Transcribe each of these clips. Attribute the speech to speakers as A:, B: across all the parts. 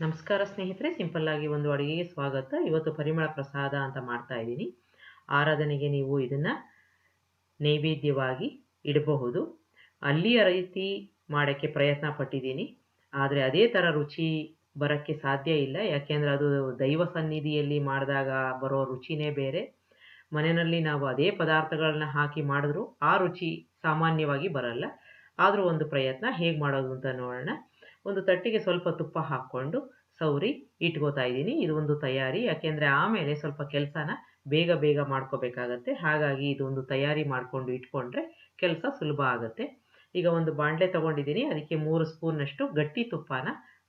A: ನಮಸ್ಕಾರ ಸ್ನೇಹಿತರೆ ಸಿಂಪಲ್ ಆಗಿ ಒಂದು ಅಡುಗೆಗೆ ಸ್ವಾಗತ. ಇವತ್ತು ಪರಿಮಳ ಪ್ರಸಾದ ಅಂತ ಮಾಡ್ತಾ ಇದ್ದೀನಿ. ಆರಾಧನೆಗೆ ನೀವು ಇದನ್ನು ನೈವೇದ್ಯವಾಗಿ ಇಡಬಹುದು. ಅಲ್ಲಿಯ ರೀತಿ ಮಾಡೋಕ್ಕೆ ಪ್ರಯತ್ನ ಪಟ್ಟಿದ್ದೀನಿ. ಆದರೆ ಅದೇ ಥರ ರುಚಿ ಬರೋಕ್ಕೆ ಸಾಧ್ಯ ಇಲ್ಲ. ಯಾಕೆಂದರೆ ಅದು ದೈವ ಸನ್ನಿಧಿಯಲ್ಲಿ ಮಾಡಿದಾಗ ಬರೋ ರುಚಿನೇ ಬೇರೆ. ಮನೆಯಲ್ಲಿ ನಾವು ಅದೇ ಪದಾರ್ಥಗಳನ್ನ ಹಾಕಿ ಮಾಡಿದ್ರೂ ಆ ರುಚಿ ಸಾಮಾನ್ಯವಾಗಿ ಬರಲ್ಲ. ಆದರೂ ಒಂದು ಪ್ರಯತ್ನ ಹೇಗೆ ಮಾಡೋದು ಅಂತ ನೋಡೋಣ. ಒಂದು ತಟ್ಟಿಗೆ ಸ್ವಲ್ಪ ತುಪ್ಪ ಹಾಕ್ಕೊಂಡು ಸೌರಿ ಇಟ್ಕೋತಾ ಇದ್ದೀನಿ. ಇದು ಒಂದು ತಯಾರಿ. ಯಾಕೆಂದರೆ ಆಮೇಲೆ ಸ್ವಲ್ಪ ಕೆಲಸನ ಬೇಗ ಬೇಗ ಮಾಡ್ಕೋಬೇಕಾಗತ್ತೆ. ಹಾಗಾಗಿ ಇದೊಂದು ತಯಾರಿ ಮಾಡಿಕೊಂಡು ಇಟ್ಕೊಂಡ್ರೆ ಕೆಲಸ ಸುಲಭ ಆಗುತ್ತೆ. ಈಗ ಒಂದು ಬಾಣಲೆ ತೊಗೊಂಡಿದ್ದೀನಿ. ಅದಕ್ಕೆ ಮೂರು ಸ್ಪೂನಷ್ಟು ಗಟ್ಟಿ ತುಪ್ಪನ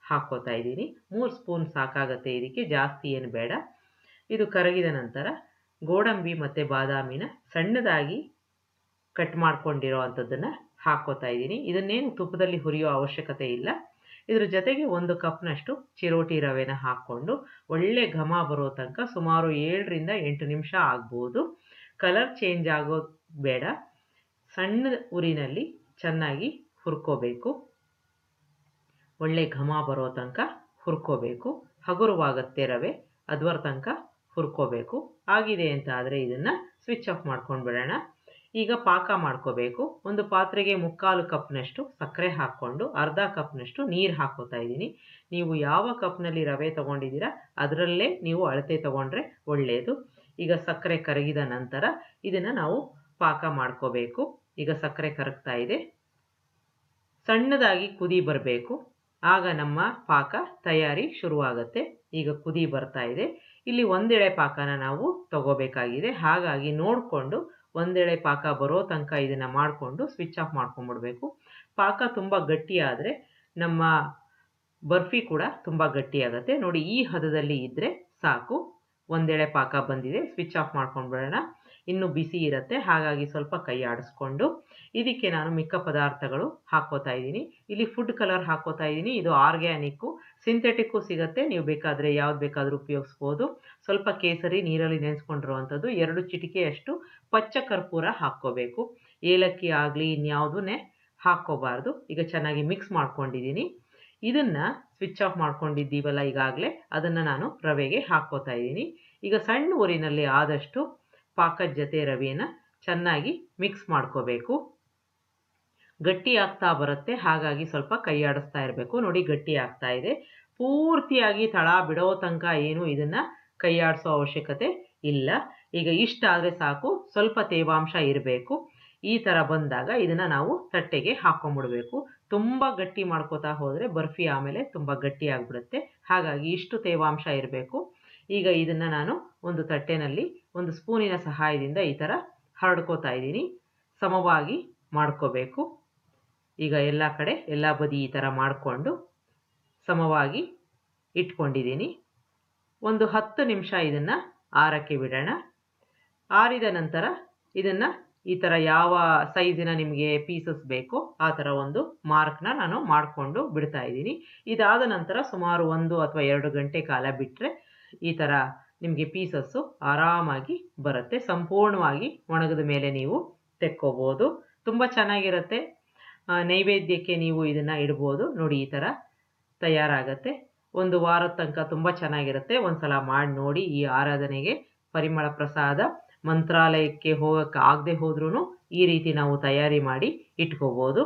A: ಹಾಕ್ಕೋತಾ ಇದ್ದೀನಿ. ಮೂರು ಸ್ಪೂನ್ ಸಾಕಾಗತ್ತೆ ಇದಕ್ಕೆ. ಜಾಸ್ತಿ ಏನು ಬೇಡ. ಇದು ಕರಗಿದ ನಂತರ ಗೋಡಂಬಿ ಮತ್ತು ಬಾದಾಮಿನ ಸಣ್ಣದಾಗಿ ಕಟ್ ಮಾಡ್ಕೊಂಡಿರೋ ಅಂಥದ್ದನ್ನು ಹಾಕ್ಕೋತಾ ಇದ್ದೀನಿ. ಇದನ್ನೇನು ತುಪ್ಪದಲ್ಲಿ ಹುರಿಯೋ ಅವಶ್ಯಕತೆ ಇಲ್ಲ. ಇದ್ರ ಜೊತೆಗೆ ಒಂದು ಕಪ್ನಷ್ಟು ಚಿರೋಟಿ ರವೆನ ಹಾಕ್ಕೊಂಡು ಒಳ್ಳೆ ಘಮ ಬರೋ ತನಕ ಸುಮಾರು ಏಳರಿಂದ ಎಂಟು ನಿಮಿಷ ಆಗ್ಬೋದು. ಕಲರ್ ಚೇಂಜ್ ಆಗೋ ಬೇಡ. ಸಣ್ಣ ಉರಿನಲ್ಲಿ ಚೆನ್ನಾಗಿ ಹುರ್ಕೋಬೇಕು. ಒಳ್ಳೆ ಘಮ ಬರೋ ತನಕ ಹುರ್ಕೋಬೇಕು. ಹಗುರವಾಗತ್ತೆ ರವೆ, ಅದ್ವರ ತನಕ ಹುರ್ಕೋಬೇಕು. ಆಗಿದೆ ಅಂತ ಆದರೆ ಇದನ್ನು ಸ್ವಿಚ್ ಆಫ್ ಮಾಡ್ಕೊಂಡು ಬಿಡೋಣ. ಈಗ ಪಾಕ ಮಾಡ್ಕೋಬೇಕು. ಒಂದು ಪಾತ್ರೆಗೆ ಮುಕ್ಕಾಲು ಕಪ್ನಷ್ಟು ಸಕ್ಕರೆ ಹಾಕ್ಕೊಂಡು, ಅರ್ಧ ಕಪ್ನಷ್ಟು ನೀರು ಹಾಕೋತಾ ಇದ್ದೀನಿ. ನೀವು ಯಾವ ಕಪ್ನಲ್ಲಿ ರವೆ ತೊಗೊಂಡಿದ್ದೀರಾ, ಅದರಲ್ಲೇ ನೀವು ಅಳತೆ ತೊಗೊಂಡ್ರೆ ಒಳ್ಳೆಯದು ಈಗ ಸಕ್ಕರೆ ಕರಗಿದ ನಂತರ ಇದನ್ನು ನಾವು ಪಾಕ ಮಾಡ್ಕೋಬೇಕು. ಈಗ ಸಕ್ಕರೆ ಕರಗ್ತಾ ಇದೆ. ಸಣ್ಣದಾಗಿ ಕುದಿ ಬರಬೇಕು. ಆಗ ನಮ್ಮ ಪಾಕ ತಯಾರಿ ಶುರುವಾಗುತ್ತೆ. ಈಗ ಕುದಿ ಬರ್ತಾ ಇದೆ. ಇಲ್ಲಿ ಒಂದೆಳೆ ಪಾಕನ ನಾವು ತಗೋಬೇಕಾಗಿದೆ. ಹಾಗಾಗಿ ನೋಡಿಕೊಂಡು ಒಂದೆಳೆ ಪಾಕ ಬರೋ ತನಕ ಇದನ್ನು ಮಾಡಿಕೊಂಡು ಸ್ವಿಚ್ ಆಫ್ ಮಾಡ್ಕೊಂಡ್ಬಿಡ್ಬೇಕು. ಪಾಕ ತುಂಬ ಗಟ್ಟಿ ಆದರೆ ನಮ್ಮ ಬರ್ಫಿ ಕೂಡ ತುಂಬ ಗಟ್ಟಿಯಾಗುತ್ತೆ. ನೋಡಿ ಈ ಹದದಲ್ಲಿ ಇದ್ದರೆ ಸಾಕು. ಒಂದೆಳೆ ಪಾಕ ಬಂದಿದೆ. ಸ್ವಿಚ್ ಆಫ್ ಮಾಡ್ಕೊಂಡ್ಬಿಡೋಣ. ಇನ್ನು ಬಿಸಿ ಇರುತ್ತೆ. ಹಾಗಾಗಿ ಸ್ವಲ್ಪ ಕೈ ಆಡಿಸ್ಕೊಂಡು ಇದಕ್ಕೆ ನಾನು ಮಿಕ್ಕ ಪದಾರ್ಥಗಳು ಹಾಕೋತಾ ಇದ್ದೀನಿ. ಇಲ್ಲಿ ಫುಡ್ ಕಲರ್ ಹಾಕೋತಾ ಇದ್ದೀನಿ. ಇದು ಆರ್ಗ್ಯಾನಿಕ್ಕು ಸಿಂಥೆಟಿಕ್ಕು ಸಿಗುತ್ತೆ. ನೀವು ಬೇಕಾದರೆ ಯಾವ್ದು ಬೇಕಾದರೂ ಉಪಯೋಗಿಸ್ಬೋದು. ಸ್ವಲ್ಪ ಕೇಸರಿ, ನೀರಲ್ಲಿ ನೆನೆಸ್ಕೊಂಡಿರುವಂಥದ್ದು ಎರಡು ಚಿಟಿಕೆಯಷ್ಟು ಪಚ್ಚ ಕರ್ಪೂರ ಹಾಕ್ಕೋಬೇಕು. ಏಲಕ್ಕಿ ಆಗಲಿ ಇನ್ಯಾವುದೂ ಹಾಕ್ಕೋಬಾರ್ದು. ಈಗ ಚೆನ್ನಾಗಿ ಮಿಕ್ಸ್ ಮಾಡ್ಕೊಂಡಿದ್ದೀನಿ. ಇದನ್ನು ಸ್ವಿಚ್ ಆಫ್ ಮಾಡ್ಕೊಂಡಿದ್ದೀವಲ್ಲ ಈಗಾಗಲೇ, ಅದನ್ನು ನಾನು ರವೆಗೆ ಹಾಕ್ಕೋತಾ ಇದ್ದೀನಿ. ಈಗ ಸಣ್ಣ ಊರಿನಲ್ಲಿ ಆದಷ್ಟು ಪಾಕದ ಜೊತೆ ರವೆನ ಚೆನ್ನಾಗಿ ಮಿಕ್ಸ್ ಮಾಡ್ಕೋಬೇಕು. ಗಟ್ಟಿ ಆಗ್ತಾ ಬರುತ್ತೆ, ಹಾಗಾಗಿ ಸ್ವಲ್ಪ ಕೈ ಆಡಿಸ್ತಾ ಇರಬೇಕು. ನೋಡಿ, ಗಟ್ಟಿ ಆಗ್ತಾ ಇದೆ. ಪೂರ್ತಿಯಾಗಿ ತಳ ಬಿಡೋ ತನಕ ಏನು ಇದನ್ನು ಕೈ ಆಡಿಸೋ ಅವಶ್ಯಕತೆ ಇಲ್ಲ. ಈಗ ಇಷ್ಟ ಆದರೆ ಸಾಕು, ಸ್ವಲ್ಪ ತೇವಾಂಶ ಇರಬೇಕು. ಈ ಥರ ಬಂದಾಗ ಇದನ್ನು ನಾವು ತಟ್ಟೆಗೆ ಹಾಕೊಂಡ್ಬಿಡ್ಬೇಕು ತುಂಬ ಗಟ್ಟಿ ಮಾಡ್ಕೋತಾ ಹೋದರೆ ಬರ್ಫಿ ಆಮೇಲೆ ತುಂಬ ಗಟ್ಟಿ ಆಗಿಬಿಡುತ್ತೆ. ಹಾಗಾಗಿ ಇಷ್ಟು ತೇವಾಂಶ ಇರಬೇಕು. ಈಗ ಇದನ್ನು ನಾನು ಒಂದು ತಟ್ಟೆನಲ್ಲಿ ಒಂದು ಸ್ಪೂನಿನ ಸಹಾಯದಿಂದ ಈ ಥರ ಹರಡ್ಕೋತಾ ಇದ್ದೀನಿ. ಸಮವಾಗಿ ಮಾಡ್ಕೋಬೇಕು. ಈಗ ಎಲ್ಲ ಕಡೆ, ಎಲ್ಲ ಬದಿ ಈ ಥರ ಮಾಡಿಕೊಂಡು ಸಮವಾಗಿ ಇಟ್ಕೊಂಡಿದ್ದೀನಿ. ಒಂದು ಹತ್ತು ನಿಮಿಷ ಇದನ್ನು ಆರಕ್ಕೆ ಬಿಡೋಣ. ಆರಿದ ನಂತರ ಇದನ್ನು ಈ ಥರ ಯಾವ ಸೈಜಿನ ನಿಮಗೆ ಪೀಸಸ್ ಬೇಕೋ ಆ ಥರ ಒಂದು ಮಾರ್ಕ್ನ ನಾನು ಮಾಡಿಕೊಂಡು ಬಿಡ್ತಾ ಇದ್ದೀನಿ. ಇದಾದ ನಂತರ ಸುಮಾರು ಒಂದು ಅಥವಾ ಎರಡು ಗಂಟೆ ಕಾಲ ಬಿಟ್ಟರೆ ಈ ಥರ ನಿಮಗೆ ಪೀಸಸ್ಸು ಆರಾಮಾಗಿ ಬರುತ್ತೆ. ಸಂಪೂರ್ಣವಾಗಿ ಒಣಗಿದ ಮೇಲೆ ನೀವು ತೆಕ್ಕೋಬೋದು. ತುಂಬ ಚೆನ್ನಾಗಿರುತ್ತೆ. ನೈವೇದ್ಯಕ್ಕೆ ನೀವು ಇದನ್ನು ಇಡ್ಬೋದು. ನೋಡಿ, ಈ ಥರ ತಯಾರಾಗತ್ತೆ. ಒಂದು ವಾರದ ತನಕ ತುಂಬ ಚೆನ್ನಾಗಿರುತ್ತೆ. ಒಂದು ಸಲ ಮಾಡಿ ನೋಡಿ ಈ ಆರಾಧನೆಗೆ ಪರಿಮಳ ಪ್ರಸಾದ ಮಂತ್ರಾಲಯಕ್ಕೆ ಹೋಗೋಕ್ಕೆ ಆಗದೆ ಹೋದ್ರೂ ಈ ರೀತಿ ನಾವು ತಯಾರಿ ಮಾಡಿ ಇಟ್ಕೋಬೋದು.